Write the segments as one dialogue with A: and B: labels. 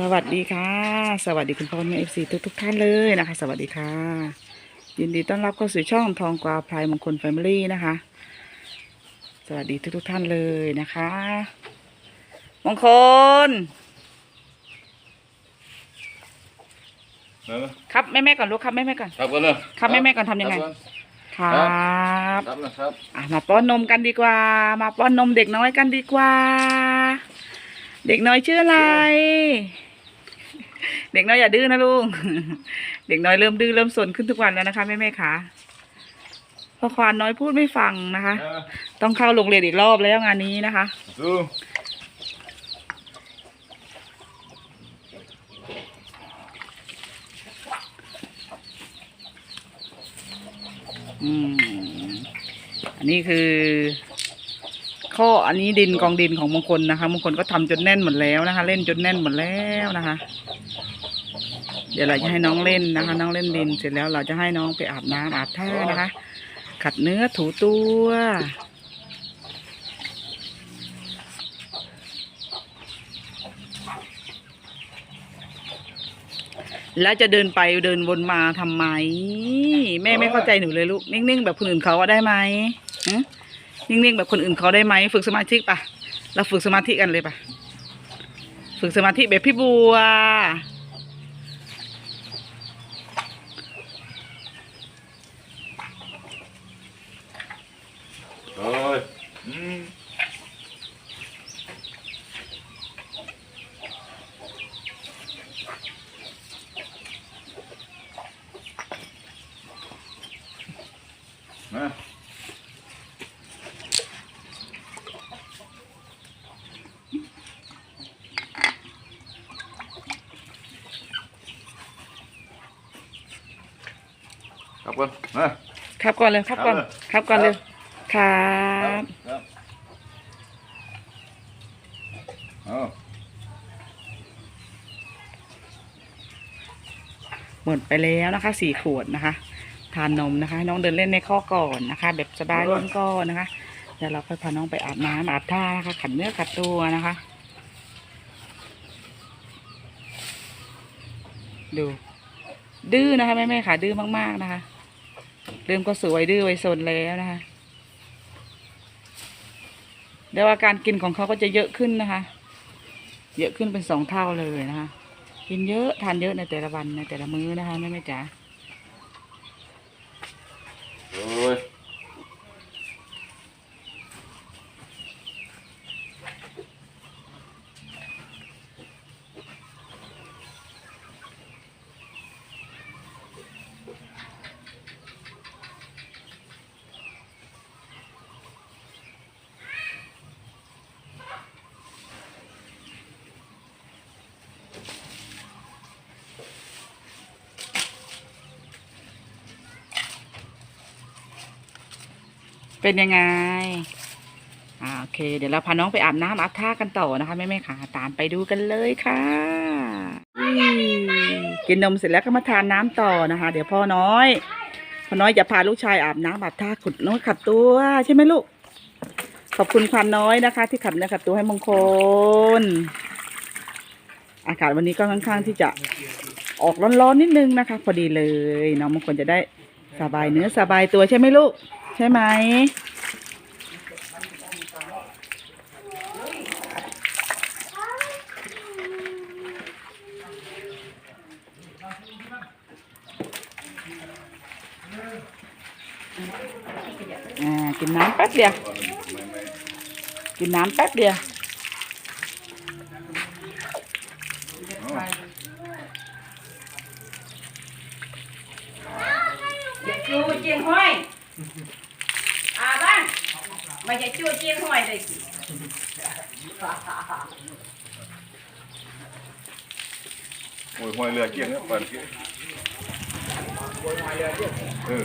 A: สวัสดีค่ะ สวัสดีคุณพ่อแม่เอฟซีทุกทุกๆท่านเลยนะคะ สวัสดีค่ะ ยินดีต้อนรับเข้าสู่ช่องทองกวาพลายมงคลแฟมิลี่นะคะ สวัสดีทุกทุกๆท่านเลยนะคะ มงคล
B: เออ
A: ครับแม่แม่ๆก่อนลูกครับแม่แม่ๆก่อน
B: ครับกันเลย
A: ครับแม่ๆก่อนทำยังไง ครับ
B: ครับนะครับ
A: อะมาป้อนนมกันดีกว่า มาป้อนนมเด็กน้อยกันดีกว่า เด็กน้อยชื่ออะไร เด็กน้อยอย่าดื้อนะลุง เด็กน้อยเริ่มดื้อเริ่มสนขึ้นทุกวันแล้วนะคะแม่แม่ๆค่ะเพราะควานน้อยพูดไม่ฟังนะคะ
B: เออ
A: ต้องเข้าโรงเรียนอีกรอบแล้วงานนี้นะคะ
B: ดู
A: อืมอันนี้คือข้ออันนี้ดินกองดินของมงคลนะคะมงคลก็ทำจนแน่นหมดแล้วนะคะ เล่นจนแน่นหมดแล้วนะคะ เดี๋ยวเราจะให้น้องเล่นนะคะ น้องเล่นดินเสร็จแล้วเราจะให้น้องไปอาบน้ำอาบท่านะคะ ขัดเนื้อถูตัว แล้วจะเดินไปเดินวนมาทำไม แม่ไม่เข้าใจหนูเลยลูก นิ่งๆแบบคนอื่นเขาได้ไหมฮะนิ่งๆแบบคนอื่นเขาได้ไหมฝึกสมาธิปะเราฝึกสมาธิกันเลยปะฝึกสมาธิแบบพี่บัว
B: โอ้ยอืมมา ครับกันมา
A: ครับก่อนเลยครับก่อนครับก่อนเลยครั
B: ครับบครับเอา
A: หมดไปแล้วนะคะสี่ขวดนะคะ ทานนมนะคะให้น้องเดินเล่นในข้อก่อนนะคะ แบบสบายล้นก้อนนะคะเดี๋ยวเราค่อยพาน้องไปอาบน้ำอาบท่านะคะขัดเนื้อขัดตัวนะคะ ดู ดื้อนะคะแม่แม่ๆค่ะดื้อมากๆนะคะ เริ่มก็สวยดื้อไวโซนแล้วนะคะเดี๋ยวอาการกินของเขาก็จะเยอะขึ้นนะคะ เยอะขึ้นเป็นสองเท่าเลยนะคะ กินเยอะทานเยอะในแต่ละวันในแต่ละมื้อนะคะแม่แม่จ๋า
B: โอ้ย
A: เป็นยังไงอ่าโอเค เดี๋ยวเราพาน้องไปอาบน้ำอาบท่ากันต่อนะคะแม่แม่ๆค่ะ ตามไปดูกันเลยค่ะอืมกินนมเสร็จแล้วก็มาทานน้ำต่อนะคะ เดี๋ยวพ่อน้อย พ่อน้อยจะพาลูกชายอาบน้ำอาบท่าขุดน้อยขัดตัวใช่ไหมลูก ขอบคุณความน้อยนะคะ ที่ขัดเนื้อขัดตัวให้มงคล อากาศวันนี้ก็ค่อนข้างที่จะออกร้อนๆนิดนึงนะคะ พอดีเลยน้องมงคลจะได้สบายเนื้อสบายตัวใช่ไหมลูก ใช่ไหมกินน้ำแป๊บเดียว กินน้ำแป๊บเดียว
B: เอา
A: อย่าจูเจียงห้อยอาบ้างไม่ใช่จูเจียห้อยเลยสิ
B: โอ้ยห้อยเรือเกี่ยงเนี่ยเปิดเกี่ยงเออ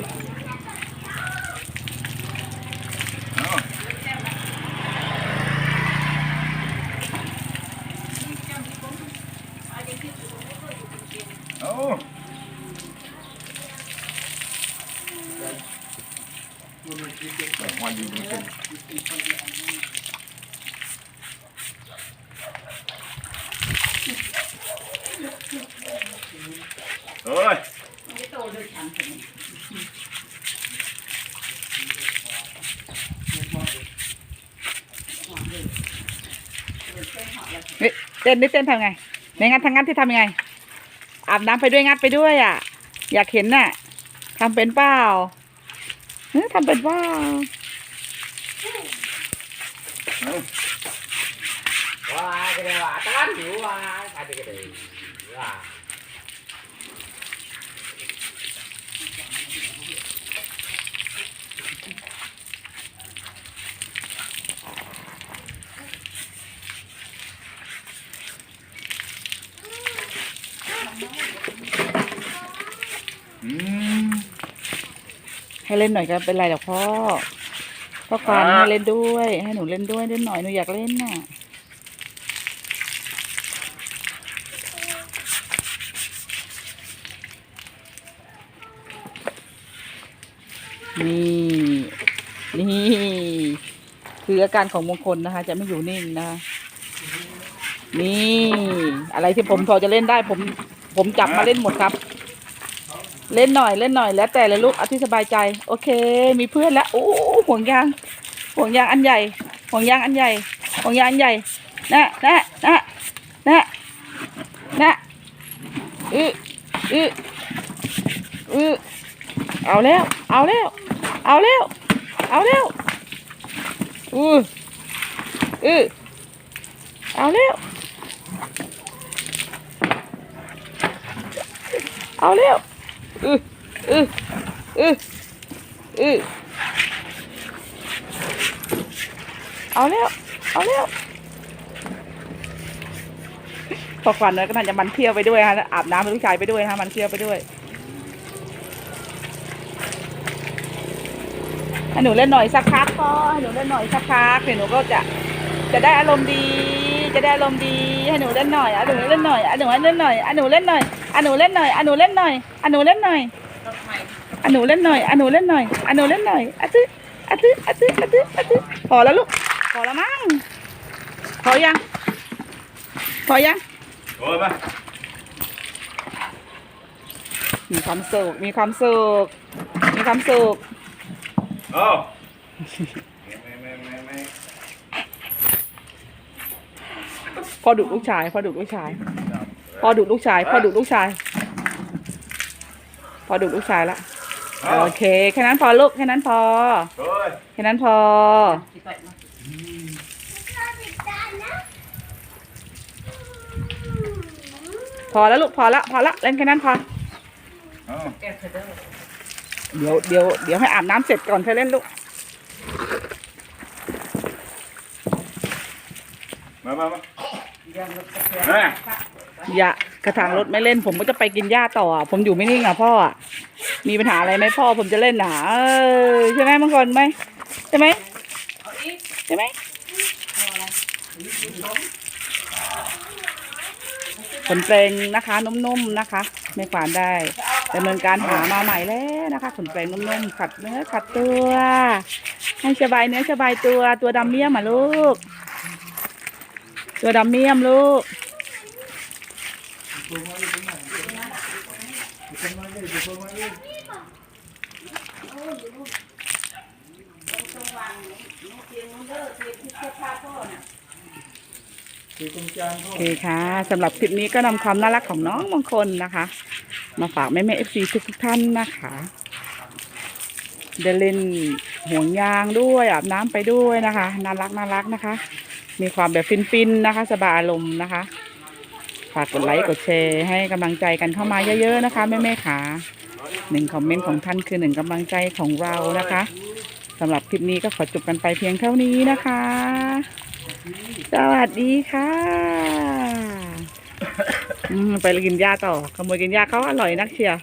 B: เอาเอาอยดีมันเป็นฮ้ย
A: เฮ้ยเต้นนี่เต้นทำไง ในงัดทางงัดที่ทำยังไง อาบน้ำไปด้วยงัดไปด้วยอะ อยากเห็นน่ะทำเป็นเปล่าเฮ้ยทำเป็นเปล่า
C: Wah, gede wah, tekan dua, tadi gede. Wah.
B: อืม
A: ให้เล่นหน่อยก็เป็นไรหรอกพ่อ พ่อควาน
B: อ่า
A: ให้เล่นด้วย ให้หนูเล่นด้วยเล่นหน่อยหนูอยากเล่นน่ะนี่นี่คืออาการของมงคลนะคะ จะไม่อยู่นิ่งนะคะนี่ อะไรที่ผมพอจะเล่นได้ผม ผมจับมาเล่นหมดครับ เล่นหน่อยเล่นหน่อยแล้วแต่เลยลูกเอาที่สบายใจ โอเค มีเพื่อนแล้วโอ้ห่วงยาง ห่วงยางอันใหญ่ ห่วงยางอันใหญ่ ห่วงยางอันใหญ่นะนะนะนะนะอืออืออือเอาแล้ว เอาแล้ว เอาแล้ว เอาแล้วอืออือเอาแล้วเอาแล้ว อืออืออืออือเอาแล้ว เอาแล้วพอควันน้อยก็น่าจะมันเที่ยวไปด้วยฮะอาบน้ำเป็นลูกชายไปด้วยนะมันเที่ยวไปด้วยให้หนูเล่นหน่อยสักพักพอให้หนูเล่นหน่อยสักพักเดี๋ยวหนูก็จะจะได้อารมณ์ดี จะได้อารมณ์ดีให้หนูเล่นหน่อยอะหนูเล่นหน่อยอะหนูเล่นหน่อยอะหนูเล่นหน่อย อะหนูเล่นหน่อยอะหนูเล่นหน่อยอะหนูเล่นหน่อยอะหนูเล่นหน่อยอะหนูเล่นหน่อยอะหนูเล่นหน่อยอะตึ๊อะตึ๊อะตึ๊อะตึ๊อะตึ๊พอแล้วลูกพอแล้วมั้งพอยังพอยัง
B: โอ้ยมา
A: มีความสุขมีความสุขมีความสุข
B: โอ้ไม่ไม่ไม่ไม่
A: พ่อดุลูกชายพ่อดุลูกชาย พ่อดุลูกชายพ่อดุลูกชายพ่อดุลูกชายละ
B: เอา
A: โอเคแค่นั้นพอลูกแค่นั้นพอ
B: เฮ้ย
A: แค่นั้นพอพอแล้วลูกพอละพอละเล่นแค่นั้นพอ
B: เอา
A: เดี๋ยวเดี๋ยวเดี๋ยวให้อาบน้ำเสร็จก่อนค่อยเล่นลูก
B: มามามาแม่
A: อ ย่ากระถางรถไม่เล่น ผมก็จะไปกินหญ้าต่อ ผมอยู่ไม่นิ่งอะพ่ออะมีปัญหาอะไรไหมพ่อผมจะเล่นหนาเออใช่ไหมมังกรไหมใช่ไหมใช่ไหมขนเปลงนะคะนุ่มๆนะคะไม่ขวานได้ดำเนินการหามาใหม่แล้วนะคะขนเปลงนุ่มๆขัดเนื้อขัดตัว ให้สบายเนื้อสบายตัวตัวดำเมี่ยมอะลูก ตัวดำเมี่ยมลูก โอเคค่ะสำหรับคลิปนี้ก็นำความน่ารักของน้องมงคลนะคะ มาฝากแม่แม่เอฟซีทุกทุกๆท่านนะคะได้เล่นห่วงยางด้วยอาบน้ำไปด้วยนะคะ น่ารักน่ารักนะคะ มีความแบบฟินๆนะคะ สบายอารมณ์นะคะ ฝากกดไลค์กดแชร์ให้กำลังใจกันเข้ามาเยอะๆนะคะแม่แม่ๆขาหนึ่งคอมเมนต์ของท่านคือหนึ่งกำลังใจของเรานะคะสำหรับคลิปนี้ก็ขอจบกันไปเพียงเท่านี้นะคะ สวัสดีค่ะไปกินหญ้าต่อขโมยกินหญ้าเขาอร่อยนักเชียร์